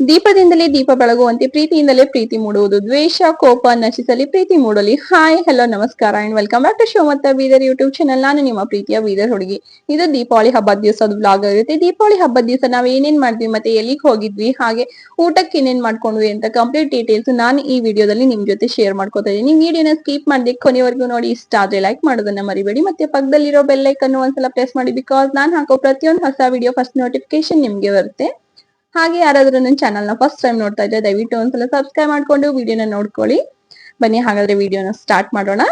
ದೀಪದಿಂದಲೇ ದೀಪ ಬೆಳಗುವಂತೆ ಪ್ರೀತಿಯಿಂದಲೇ ಪ್ರೀತಿ ಮೂಡುವುದು. ದ್ವೇಷ, ಕೋಪ ನಶಿಸಲಿ, ಪ್ರೀತಿ ಮೂಡಲಿ. ಹಾಯ್, ಹಲೋ, ನಮಸ್ಕಾರ and welcome back to Shivamotta Bidar YouTube channel ನಾನು ನಿಮ್ಮ ಪ್ರೀತಿಯ ಬೀದರ್ ಹುಡುಗಿ. ಇದು ದೀಪಾವಳಿ ಹಬ್ಬದ ದಿವಸದ ಬ್ಲಾಗ್ ಆಗಿರುತ್ತೆ. ದೀಪಾವಳಿ ಹಬ್ಬದ ದಿವಸ ನಾವ್ ಏನೇನ್ ಮಾಡಿದ್ವಿ ಮತ್ತೆ ಎಲ್ಲಿಗೆ ಹೋಗಿದ್ವಿ, ಹಾಗೆ ಊಟಕ್ಕೆ ಏನೇನ್ ಮಾಡ್ಕೊಂಡ್ವಿ ಅಂತ ಕಂಪ್ಲೀಟ್ ಡೀಟೇಲ್ಸ್ ನಾನು ಈ ವಿಡಿಯೋದಲ್ಲಿ ನಿಮ್ ಜೊತೆ ಶೇರ್ ಮಾಡ್ಕೋತಾ ಇದ್ದೀನಿ. ವಿಡಿಯೋನ ಸ್ಕಿಪ್ ಮಾಡಿದೆ ಕೊನೆವರೆಗೂ ನೋಡಿ, ಇಷ್ಟ ಆದ್ರೆ ಲೈಕ್ ಮಾಡೋದನ್ನ ಮರಿಬೇಡಿ. ಮತ್ತೆ ಪಕ್ಕದಲ್ಲಿರೋ ಬೆಲ್ ಐಕನ್ ಒಂದ್ಸಲ ಪ್ರೆಸ್ ಮಾಡಿ ಬಿಕಾಸ್ ನಾನು ಹಾಕೋ ಪ್ರತಿಯೊಂದು ಹೊಸ ವಿಡಿಯೋ ಫಸ್ಟ್ ನೋಟಿಫಿಕೇಶನ್ ನಿಮ್ಗೆ ಬರುತ್ತೆ. ಹಾಗೆ ಯಾರಾದ್ರೂ ನನ್ನ ಚಾನಲ್ನ ಫಸ್ಟ್ ಟೈಮ್ ನೋಡ್ತಾ ಇದ್ರೆ ದಯವಿಟ್ಟು ಒಂದ್ಸಲ ಸಬ್ಸ್ಕ್ರೈಬ್ ಮಾಡ್ಕೊಂಡು ವಿಡಿಯೋನ ನೋಡ್ಕೊಳ್ಳಿ. ಬನ್ನಿ ಹಾಗಾದ್ರೆ ವಿಡಿಯೋನ ಸ್ಟಾರ್ಟ್ ಮಾಡೋಣ.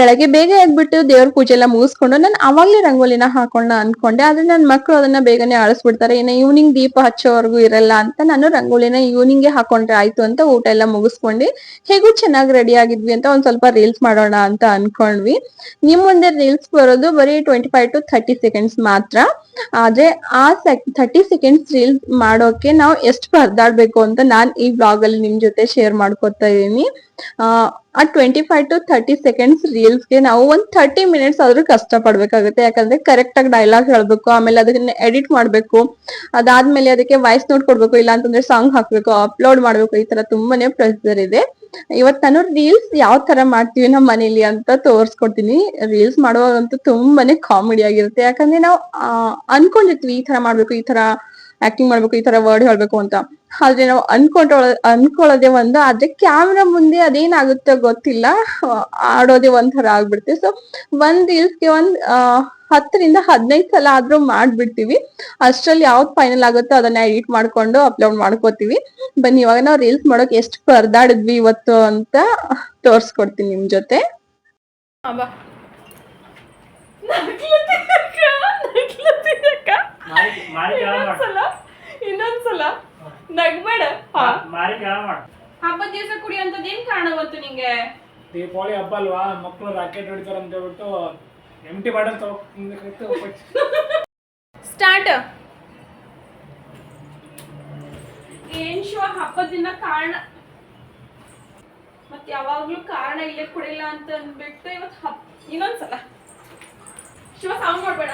ಬೆಳಗ್ಗೆ ಬೇಗ ಎದ್ಬಿಟ್ಟು ದೇವ್ರ ಪೂಜೆ ಎಲ್ಲ ಮುಗಿಸ್ಕೊಂಡು ನಾನು ಅವಾಗ್ಲೇ ರಂಗೋಲಿನ ಹಾಕೊಂಡ ಅನ್ಕೊಂಡೆ, ಆದ್ರೆ ನನ್ನ ಮಕ್ಳು ಅದನ್ನ ಬೇಗನೆ ಅಳಿಸ್ಬಿಡ್ತಾರೆ. ಏನೋ ಈವ್ನಿಂಗ್ ದೀಪ ಹಚ್ಚೋವರೆಗೂ ಇರಲ್ಲ ಅಂತ ನಾನು ರಂಗೋಲಿನ ಈವ್ನಿಂಗ್ ಹಾಕೊಂಡ್ರೆ ಆಯ್ತು ಅಂತ ಊಟ ಎಲ್ಲ ಮುಗಿಸ್ಕೊಂಡು. ಹೇಗೂ ಚೆನ್ನಾಗಿ ರೆಡಿ ಆಗಿದ್ವಿ ಅಂತ ಒಂದ್ ಸ್ವಲ್ಪ ರೀಲ್ಸ್ ಮಾಡೋಣ ಅಂತ ಅನ್ಕೊಂಡ್ವಿ. ನಿಮ್ ಮುಂದೆ ರೀಲ್ಸ್ ಬರೋದು ಬರೀ twenty five to thirty seconds ಮಾತ್ರ. ಆದ್ರೆ ಆ ಥರ್ಟಿ ಸೆಕೆಂಡ್ಸ್ ರೀಲ್ಸ್ ಮಾಡೋಕೆ ನಾವು ಎಷ್ಟು ಪರ್ದಾಡ್ಬೇಕು ಅಂತ ನಾನ್ ಈ ಬ್ಲಾಗ್ ಅಲ್ಲಿ ನಿಮ್ ಜೊತೆ ಶೇರ್ ಮಾಡ್ಕೊತಾ ಇದೀನಿ ಆ twenty five to thirty seconds ರೀಲ್ಸ್ಗೆ ನಾವು ಒಂದ್ ಥರ್ಟಿ ಮಿನಿಟ್ಸ್ ಆದ್ರೂ ಕಷ್ಟ ಪಡ್ಬೇಕಾಗುತ್ತೆ ಯಾಕಂದ್ರೆ ಕರೆಕ್ಟ್ ಆಗಿ ಡೈಲಾಗ್ ಹೇಳ್ಬೇಕು, ಆಮೇಲೆ ಅದನ್ನ ಎಡಿಟ್ ಮಾಡ್ಬೇಕು, ಅದಾದ್ಮೇಲೆ ಅದಕ್ಕೆ ವಾಯ್ಸ್ ನೋಟ್ ಕೊಡ್ಬೇಕು ಇಲ್ಲ ಅಂತಂದ್ರೆ ಸಾಂಗ್ ಹಾಕ್ಬೇಕು ಅಪ್ಲೋಡ್ ಮಾಡ್ಬೇಕು, ಈ ತರ ತುಂಬಾನೇ ಪ್ರೆಷರ್ ಇದೆ. ಇವತ್ ನಾನು ರೀಲ್ಸ್ ಯಾವ ತರ ಮಾಡ್ತೀವಿ ನಮ್ಮ ಮನೇಲಿ ಅಂತ ತೋರ್ಸ್ಕೊಡ್ತೀನಿ. ರೀಲ್ಸ್ ಮಾಡುವಾಗಂತೂ ತುಂಬಾನೇ ಕಾಮಿಡಿ ಆಗಿರುತ್ತೆ. ಯಾಕಂದ್ರೆ ನಾವು ಅನ್ಕೊಂಡಿರ್ತೀವಿ ಈ ತರ ಮಾಡ್ಬೇಕು, ಈ ತರ ಆಕ್ಟಿಂಗ್ ಮಾಡ್ಬೇಕು, ಈ ತರ ವರ್ಡ್ ಹೇಳ್ಬೇಕು ಅಂತ. ಆದ್ರೆ ನಾವು ಅನ್ಕೊಂಡ ಅನ್ಕೊಳ್ಳೋದೇ ಒಂದು, ಆದ್ರೆ ಕ್ಯಾಮ್ರಾ ಮುಂದೆ ಅದೇನಾಗುತ್ತೋ ಗೊತ್ತಿಲ್ಲ. ಆಡೋದೇ ಒಂಥರ ಆಗ್ಬಿಡ್ತೀವಿ ಸೊ ಒಂದ್ ಇಲ್ಸ್ಗೆ ಒಂದ್ ಹತ್ತರಿಂದ ಹದಿನೈದು ಸಲ ಆದ್ರೂ ಮಾಡ್ಬಿಡ್ತೀವಿ. ಅಷ್ಟ್ರಲ್ಲಿ ಯಾವ್ದು ಫೈನಲ್ ಆಗುತ್ತೋ ಅದನ್ನ ಎಡಿಟ್ ಮಾಡ್ಕೊಂಡು ಅಪ್ಲೋಡ್ ಮಾಡ್ಕೋತೀವಿ. ಬನ್ನಿ, ಇವಾಗ ನಾವು ರೀಲ್ಸ್ ಮಾಡೋಕೆ ಎಷ್ಟು ಪರದಾಡಿದ್ವಿ ಇವತ್ತು ಅಂತ ತೋರ್ಸ್ಕೊಡ್ತೀನಿ ನಿಮ್ ಜೊತೆ. ಇನ್ನೊಂದ್ಸಲ ಇನ್ನೊಂದ್ಸಲ. ನಗ್ಬೇಡ ಹಾ. ಮಾರಿ ಕೇಳ ಮಾಡು. ಹಬ್ಬದ ದಿವಸ ಕುಡಿಯೋಂಥದ್ದು ಏನ್ ಕಾರಣ ಗೊತ್ತು ನಿಂಗೆ? ದೀಪಾವಳಿ ಹಬ್ಬ ಅಲ್ವಾ? ಮಕ್ಕಳು ರಾಕೆಟ್ ಹೊಡಿತಾರ ಅಂತ ಹೇಳ್ಬಿಟ್ಟು ಎಂಟಿ ಬಾಟಲ್ ತಗೊಂಡು ಸ್ಟಾರ್ಟ್ ಏನ್ ಶಿವ ಹಬ್ಬದ ದಿನ ಕಾರಣ ಮತ್ ಯಾವಾಗ್ಲೂ ಕಾರಣ ಇಲ್ಲೇ ಕುಡಿಲ್ಲ ಅಂತ ಅಂದ್ಬಿಟ್ಟು ಇವತ್ತು ಹಬ್ಬ ಇನ್ನೊಂದ್ಸಲ. ಶಿವ ಸಾಂಗ್ ಮಾಡ್ಬೇಡ.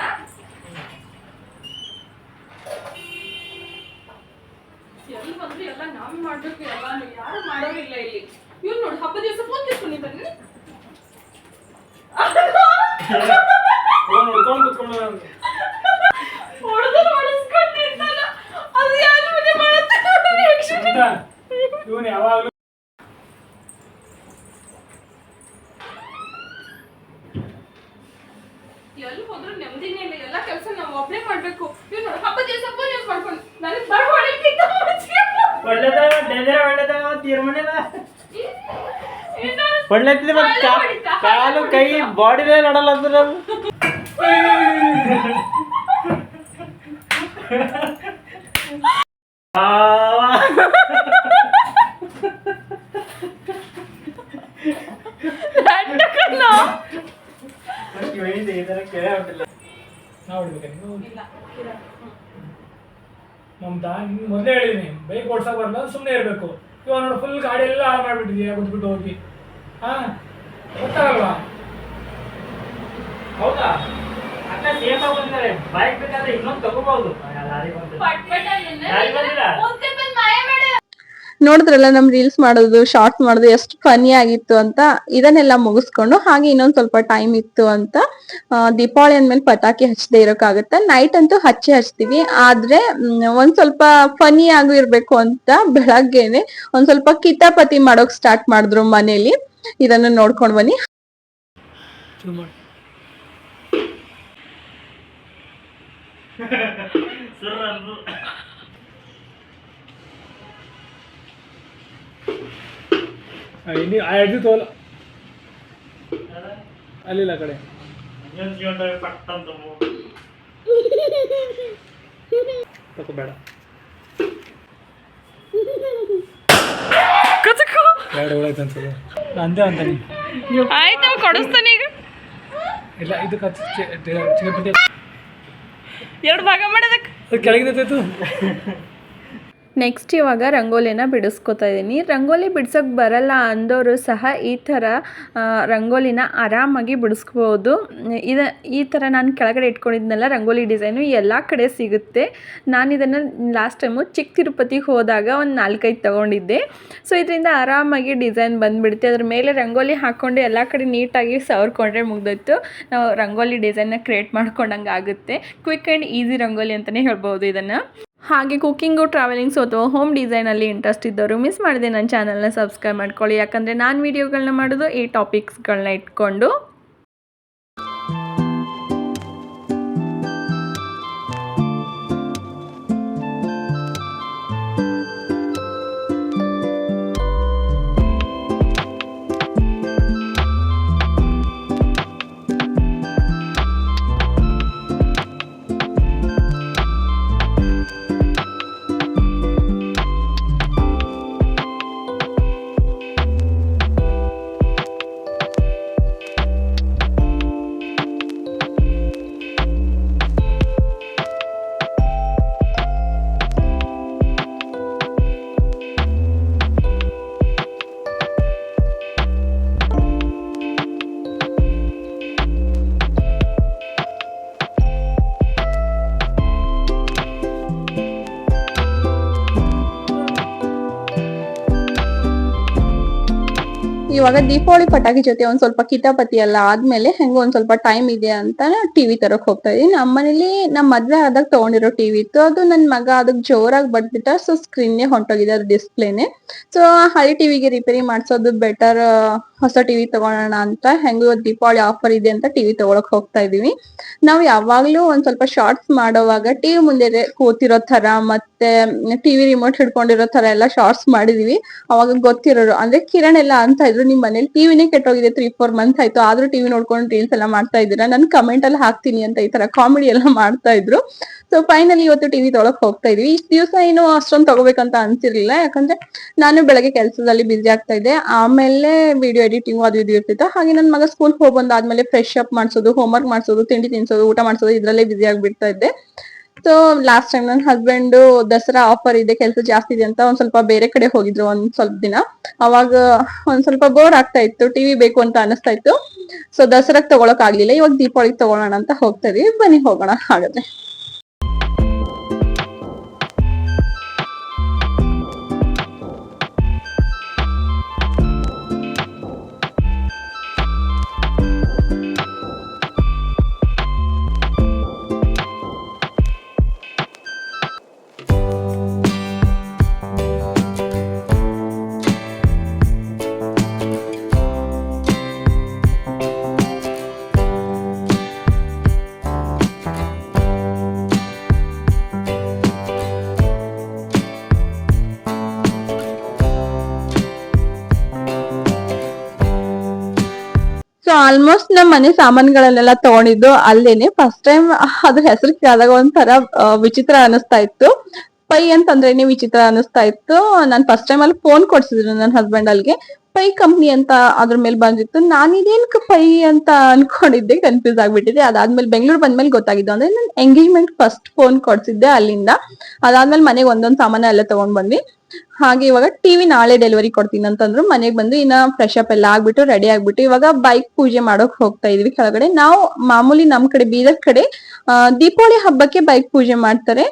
ಎಲ್ಲಿ ಬಂದ್ರು ಎಲ್ಲ ನಾವೇ ಮಾಡ್ಬೇಕು ಎಲ್ಲಾನು ಯಾರು ಮಾಡೋರಿಲ್ಲ ಇಲ್ಲಿ ಇವ್ನು ನೋಡಿ ಹಬ್ಬದ ದಿವಸ ಫೋನ್ ತಿಳ್ಕೊಂಡು ಬನ್ನಿ ನೋಡ್ಕೊಂಡು ಕುತ್ಕೊಂಡು ಹೊಡೆದು ಹೊಡೆಸ್ಕೊಂಡಿರ್ತಾನ ಅದು ಯಾರು ಮನೆ ಇವನು ಯಾವಾಗಲೂ ಹೋದ್ರು ನೆಮ್ಮದಿನೇ ಇಲ್ಲ. ಎಲ್ಲ ಕೆಲಸ ನಾವು ಒಬ್ಬನೇ ಮಾಡ್ಬೇಕು. ಇವ್ ನೋಡಿ, ಹಬ್ಬದ ದಿವಸ ಫೋನ್ ಮಾಡ್ಕೊಂಡು, ನನಗೆ ಒಳ್ಳೇದ? ಡೇಂಜರ್ ಒಳ್ಳೇದ? ತೀರ್ಮಾನ ಒಳ್ಳೇದ್ಲಿ ಮತ್ ಕಾ- ಕಾಲು ಕೈ ಬಾಡಿನೇ ನಡಲ್ಲ ಅಂದ್ರೆ ನಾವು ನಿಂಗೆ ಮೊದಲೇ ಹೇಳಿದೀನಿ ಬೈಕ್ ಓಡ್ಸಕ್ ಬರಲ್ಲ ಸುಮ್ಮನೆ ಇರಬೇಕು. ಇವಾಗ ನೋಡಿ ಫುಲ್ ಗಾಡಿ ಎಲ್ಲ ಹಾಳು ಮಾಡ್ಬಿಟ್ಟಿದೀಯ ಬಿಟ್ಬಿಟ್ಟು ಹೋಗಿ. ಹಾ? ಗೊತ್ತಾಗಲ್ವಾ? ಹೌದಾ? ಅಕ್ಕ ಸೇಫ್ ಆಗಿ ಬಂದಿದ್ದಾರೆ. ಬೈಕ್ ಬೇಕಾದ್ರೆ ಇನ್ನೊಂದು ತಗೋಬಹುದು. ಯಾರಿಗ್ ಬಂದಿಲ್ಲ? ನೋಡಿದ್ರಲ್ಲ, ನಮ್ ರೀಲ್ಸ್ ಮಾಡೋದು ಶಾರ್ಟ್ ಮಾಡೋದು ಎಷ್ಟು ಫನಿ ಆಗಿತ್ತು ಅಂತ, ಇದನ್ನೆಲ್ಲ ಮುಗಿಸ್ಕೊಂಡು ಹಾಗೆ ಇನ್ನೊಂದ್ ಸ್ವಲ್ಪ ಟೈಮ್ ಇತ್ತು ಅಂತ ದೀಪಾವಳಿ ಅಂದ್ಮೇಲೆ ಪಟಾಕಿ ಹಚ್ಚದೆ ಇರೋಕ್ಕಾಗತ್ತ ನೈಟ್ ಅಂತೂ ಹಚ್ಚಿ ಹಚ್ತೀವಿ, ಆದ್ರೆ ಒಂದ್ ಸ್ವಲ್ಪ ಫನಿ ಆಗು ಇರ್ಬೇಕು ಅಂತ ಬೆಳಗ್ಗೆನೆ ಒಂದ್ ಸ್ವಲ್ಪ ಕಿತಾಪತಿ ಮಾಡೋಕ್ ಸ್ಟಾರ್ಟ್ ಮಾಡಿದ್ರು ಮನೇಲಿ. ಇದನ್ನ ನೋಡ್ಕೊಂಡ್ ಬನ್ನಿ. ಇಲ್ಲಿ ಆ ಎಡ್ದು ತೋಲ. ಅಲ್ಲಿಲ್ಲ ಆ ಕಡೆ. ತಗೋಬೇಡ ಎರಡು ಒಳಗೆ ಅನ್ಸೋದು ಅಂದೆ ಅಂತ ನೀ ಆಯ್ತು ಕೊಡಿಸ್ತಾನೆ ಈಗ. ಇಲ್ಲ ಇದು ಚಿಕ್ಕ ಎರಡು ಭಾಗ ಮಾಡೋದಕ್ಕೆ ಅದು ಕೆಳಗಿನ ನೆಕ್ಸ್ಟ್ ಇವಾಗ ರಂಗೋಲಿನ ಬಿಡಿಸ್ಕೊತಾ ಇದ್ದೀನಿ ರಂಗೋಲಿ ಬಿಡ್ಸೋಕ್ಕೆ ಬರಲ್ಲ ಅಂದವರು ಸಹ ಈ ಥರ ರಂಗೋಲಿನ ಆರಾಮಾಗಿ ಬಿಡಿಸ್ಬೋದು. ಇದ, ಈ ಥರ ನಾನು ಕೆಳಗಡೆ ಇಟ್ಕೊಂಡಿದ್ನಲ್ಲ, ರಂಗೋಲಿ ಡಿಸೈನು ಎಲ್ಲ ಕಡೆ ಸಿಗುತ್ತೆ. ನಾನು ಇದನ್ನು ಲಾಸ್ಟ್ ಟೈಮು ಚಿಕ್ಕ ತಿರುಪತಿಗೆ ಹೋದಾಗ ಒಂದು ನಾಲ್ಕೈದು ತೊಗೊಂಡಿದ್ದೆ. ಸೊ ಇದರಿಂದ ಆರಾಮಾಗಿ ಡಿಸೈನ್ ಬಂದುಬಿಡುತ್ತೆ ಅದ್ರ ಮೇಲೆ ರಂಗೋಲಿ ಹಾಕ್ಕೊಂಡು ಎಲ್ಲ ಕಡೆ ನೀಟಾಗಿ ಸವರ್ಕೊಂಡ್ರೆ ಮುಗ್ದೋಯ್ತು. ನಾವು ರಂಗೋಲಿ ಡಿಸೈನ್ನ ಕ್ರಿಯೇಟ್ ಮಾಡ್ಕೊಂಡಂಗೆ ಆಗುತ್ತೆ ಕ್ವಿಕ್ ಆ್ಯಂಡ್ ಈಸಿ ರಂಗೋಲಿ ಅಂತಲೇ ಹೇಳ್ಬೋದು ಇದನ್ನು. ಹಾಗೆ ಕುಕ್ಕಿಂಗು ಟ್ರಾವೆಲಿಂಗ್ಸು ಅಥವಾ ಹೋಮ್ ಡಿಸೈನಲ್ಲಿ ಇಂಟ್ರೆಸ್ಟ್ ಇದ್ದವರು ಮಿಸ್ ಮಾಡಿದೆ ನನ್ನ ಚಾನಲ್ನ ಸಬ್ಸ್ಕ್ರೈಬ್ ಮಾಡ್ಕೊಳ್ಳಿ. ಯಾಕಂದರೆ ನಾನು ವೀಡಿಯೋಗಳನ್ನ ಮಾಡೋದು ಈ ಟಾಪಿಕ್ಸ್ಗಳನ್ನ ಇಟ್ಕೊಂಡು. ಇವಾಗ ದೀಪಾವಳಿ ಪಟಾಕಿ ಜೊತೆ ಒಂದ್ ಸ್ವಲ್ಪ ಕಿತಾಪತಿ ಎಲ್ಲ ಆದ್ಮೇಲೆ ಹೆಂಗ ಒಂದ್ ಸ್ವಲ್ಪ ಟೈಮ್ ಇದೆ ಅಂತ ಟಿವಿ ತರಕ್ ಹೋಗ್ತಾ ಇದೀನಿ ನಮ್ಮ ಮನೇಲಿ ನಮ್ ಮದ್ವೆ ಆದಾಗ ತಗೊಂಡಿರೋ ಟಿವಿ ಇತ್ತು. ಅದು ನನ್ ಮಗ ಅದಕ್ ಜೋರಾಗಿ ಬಡ್ಬಿಟ್ಟ ಸೊ ಸ್ಕ್ರೀನ್ ಹೊಂಟೋಗಿದೆ, ಅದು ಡಿಸ್ಪ್ಲೇನೆ ಸೊ ಹಳೆ ಟಿವಿಗೆ ರಿಪೇರಿ ಮಾಡ್ಸೋದು ಬೆಟರ್ ಹೊಸ ಟಿವಿ ತಗೊಳೋಣ ಅಂತ ಹೆಂಗೋ ದೀಪಾವಳಿ ಆಫರ್ ಇದೆ ಅಂತ ಟಿವಿ ತಗೊಳಕ್ ಹೋಗ್ತಾ ಇದೀವಿ. ನಾವ್ ಯಾವಾಗ್ಲೂ ಒಂದ್ ಸ್ವಲ್ಪ ಶಾರ್ಟ್ಸ್ ಮಾಡೋವಾಗ ಟಿವಿ ಮುಂದೆ ಕೂತಿರೋ ತರ ಮತ್ತೆ ಟಿವಿ ರಿಮೋಟ್ ಹಿಡ್ಕೊಂಡಿರೋ ತರ ಎಲ್ಲ ಶಾರ್ಟ್ಸ್ ಮಾಡಿದೀವಿ. ಅವಾಗ ಗೊತ್ತಿರೋರು, ಅಂದ್ರೆ ಕಿರಣ್ ಎಲ್ಲ ಅಂತ ಇದ್ರು, ನಿಮ್ ಮನೇಲಿ ಟಿವಿನೇ ಕೆಟ್ಟೋಗಿದೆ ತ್ರೀ ಫೋರ್ ಮಂತ್ ಆಯ್ತು, ಆದ್ರೂ ಟಿವಿ ನೋಡ್ಕೊಂಡು ರೀಲ್ಸ್ ಎಲ್ಲ ಮಾಡ್ತಾ ಇದ್ದೀರಾ? ನನ್ ಕಮೆಂಟ್ ಅಲ್ಲಿ ಹಾಕ್ತೀನಿ ಅಂತ ಈ ತರ ಕಾಮಿಡಿ ಎಲ್ಲ ಮಾಡ್ತಾ ಇದ್ರು. ಸೊ ಫೈನಲಿ ಇವತ್ತು ಟಿವಿ ತೊಳಕ್ ಹೋಗ್ತಾ ಇದೀವಿ. ಇಷ್ಟ ದಿವಸ ಏನು ಅಷ್ಟೊಂದು ತಗೋಬೇಕಂತ ಅನ್ಸಿರ್ಲಿಲ್ಲ, ಯಾಕಂದ್ರೆ ನಾನು ಬೆಳಗ್ಗೆ ಕೆಲಸದಲ್ಲಿ ಬಿಸಿ ಆಗ್ತಾ ಇದ್ದೆ. ಆಮೇಲೆ ವಿಡಿಯೋ ಎಡಿಟಿಂಗ್ ಅದು ಇದು ಇರ್ತಿತ್ತು ಹಾಗೆ ನನ್ನ ಮಗ ಸ್ಕೂಲ್ ಹೋಗಿ ಬಂದಾದ್ಮೇಲೆ ಫ್ರೆಶ್ ಅಪ್ ಮಾಡ್ಸೋದು ಹೋಮ್ವರ್ಕ್ ಮಾಡ್ಸೋದು, ತಿಂಡಿ ತಿನ್ಸೋದು, ಊಟ ಮಾಡ್ಸೋದು, ಇದ್ರಲ್ಲೇ ಬಿಸಿ ಆಗ್ಬಿಡ್ತಾ ಇದ್ದೆ. ಸೊ ಲಾಸ್ಟ್ ಟೈಮ್ ನನ್ನ ಹಸ್ಬೆಂಡ್ ದಸರಾ ಆಫರ್ ಇದೆ, ಕೆಲಸ ಜಾಸ್ತಿ ಇದೆ ಅಂತ ಒಂದ್ ಸ್ವಲ್ಪ ಬೇರೆ ಕಡೆ ಹೋಗಿದ್ರು ಒಂದ್ ಸ್ವಲ್ಪ ದಿನ. ಅವಾಗ ಒಂದ್ ಸ್ವಲ್ಪ ಬೋರ್ ಆಗ್ತಾ ಇತ್ತು ಟಿವಿ ಬೇಕು ಅಂತ ಅನಿಸ್ತಾ ಇತ್ತು. ಸೊ ದಸರಾಗ್ ತಗೊಳಕ್ ಆಗ್ಲಿಲ್ಲ, ಇವಾಗ ದೀಪಾವಳಿಗೆ ತಗೊಳ್ಳೋಣ ಅಂತ ಹೋಗ್ತಾ ಇದೀವಿ. ಬನ್ನಿ ಹೋಗೋಣ ಹಾಗಾದ್ರೆ. ಆಲ್ಮೋಸ್ಟ್ ನಮ್ಮ ಮನೆ ಸಾಮಾನುಗಳನ್ನೆಲ್ಲ ತಗೊಂಡಿದ್ದು ಅಲ್ಲೇನೆ. ಫಸ್ಟ್ ಟೈಮ್ ಅದ್ರ ಹೆಸರು ಕೇಳಿದಾಗ ಒಂಥರ ವಿಚಿತ್ರ ಅನಿಸ್ತಾ ಇತ್ತು. ಪೈ ಅಂತಂದ್ರೇನೆ ವಿಚಿತ್ರ ಅನಿಸ್ತಾ ಇತ್ತು. ನಾನ್ ಫಸ್ಟ್ ಟೈಮ್ ಅಲ್ಲಿ ಫೋನ್ ಕೊಡ್ಸಿದ್ರು ನನ್ನ ಹಸ್ಬೆಂಡ್ ಅಲ್ಲಿಗೆ. ಪೈ ಕಂಪ್ನಿ ಅಂತ ಅದ್ರ ಮೇಲೆ ಬಂದಿತ್ತು. ನಾನು ಇದೇನ್ ಪೈ ಅಂತ ಅನ್ಕೊಂಡಿದ್ದೆ ಕನ್ಫ್ಯೂಸ್ ಆಗ್ಬಿಟ್ಟಿದೆ ಅದಾದ್ಮೇಲೆ ಬೆಂಗಳೂರು ಬಂದ್ಮೇಲೆ ಗೊತ್ತಾಗಿದ್ದು ಅಂದ್ರೆ ನಾನು ಎಂಗೇಜ್ಮೆಂಟ್ ಫಸ್ಟ್ ಫೋನ್ ಕೊಡ್ಸಿದ್ದೆ ಅಲ್ಲಿಂದ. ಅದಾದ್ಮೇಲೆ ಮನೆಗೆ ಒಂದೊಂದ್ ಸಾಮಾನು ಎಲ್ಲ ತಗೊಂಡ್ ಬಂದ್ವಿ ಹಾಗೆ ಇವಾಗ ಟಿವಿ ನಾಳೆ ಡೆಲಿವರಿ ಕೊಡ್ತೀನಿ ಅಂತಂದ್ರು ಮನೆಗೆ ಬಂದು ಇನ್ನ ಫ್ರೆಶ್ ಅಪ್ ಎಲ್ಲ ಆಗ್ಬಿಟ್ಟು ರೆಡಿ ಆಗ್ಬಿಟ್ಟು ಇವಾಗ ಬೈಕ್ ಪೂಜೆ ಮಾಡೋಕ್ ಹೋಗ್ತಾ ಇದೀವಿ. ಕೆಳಗಡೆ ನಾವು ಮಾಮೂಲಿ ನಮ್ ಕಡೆ ಬೀದರ್ ಕಡೆ ದೀಪಾವಳಿ ಹಬ್ಬಕ್ಕೆ ಬೈಕ್ ಪೂಜೆ ಮಾಡ್ತಾರೆ.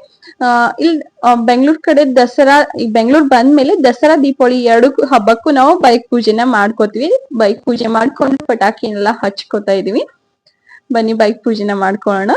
ಇಲ್ಲಿ ಬೆಂಗಳೂರು ಕಡೆ ದಸರಾ ಬೆಂಗಳೂರ್ ಬಂದ ಮೇಲೆ ದಸರಾ, ದೀಪಾವಳಿ ಎರಡು ಹಬ್ಬಕ್ಕೂ ನಾವು ಬೈಕ್ ಪೂಜೆನ ಮಾಡ್ಕೋತೀವಿ. ಬೈಕ್ ಪೂಜೆ ಮಾಡ್ಕೊಂಡು ಎಲ್ಲ ಹಚ್ಕೋತಾ ಇದೀವಿ. ಬನ್ನಿ ಬೈಕ್ ಪೂಜೆನ ಮಾಡ್ಕೊಳ್ಳೋಣ.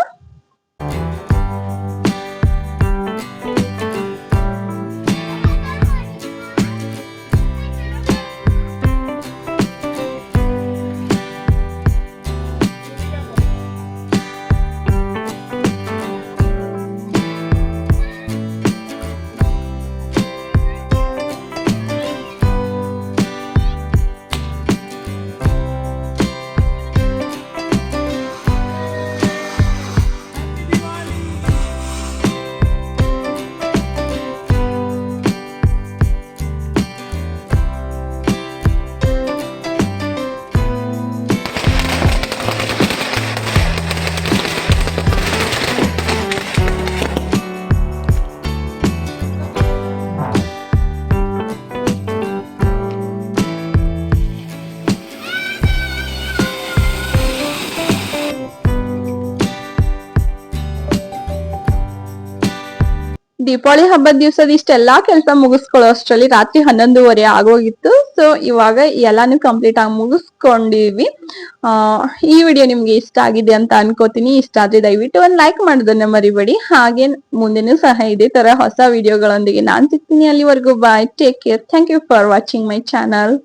ದೀಪಾವಳಿ ಹಬ್ಬದ ದಿವಸದ ಇಷ್ಟೆಲ್ಲಾ ಕೆಲಸ ಮುಗಿಸ್ಕೊಳ್ಳೋ ಅಷ್ಟರಲ್ಲಿ ರಾತ್ರಿ ಹನ್ನೊಂದುವರೆ ಆಗೋಗಿತ್ತು. ಸೊ ಇವಾಗ ಎಲ್ಲಾನು ಕಂಪ್ಲೀಟ್ ಆಗಿ ಮುಗಿಸ್ಕೊಂಡಿವಿ ಈ ವಿಡಿಯೋ ನಿಮ್ಗೆ ಇಷ್ಟ ಆಗಿದೆ ಅಂತ ಅನ್ಕೋತೀನಿ. ಇಷ್ಟ ಆದ್ರೆ ದಯವಿಟ್ಟು ಒಂದ್ ಲೈಕ್ ಮಾಡೋದನ್ನ ಮರಿಬೇಡಿ. ಹಾಗೆ ಮುಂದೆನೂ ಸಹ ಇದೇ ತರ ಹೊಸ ವಿಡಿಯೋಗಳೊಂದಿಗೆ ನಾನ್ ಸಿಗ್ತೀನಿ ಅಲ್ಲಿವರೆಗೂ. Bye take care thank you for watching my channel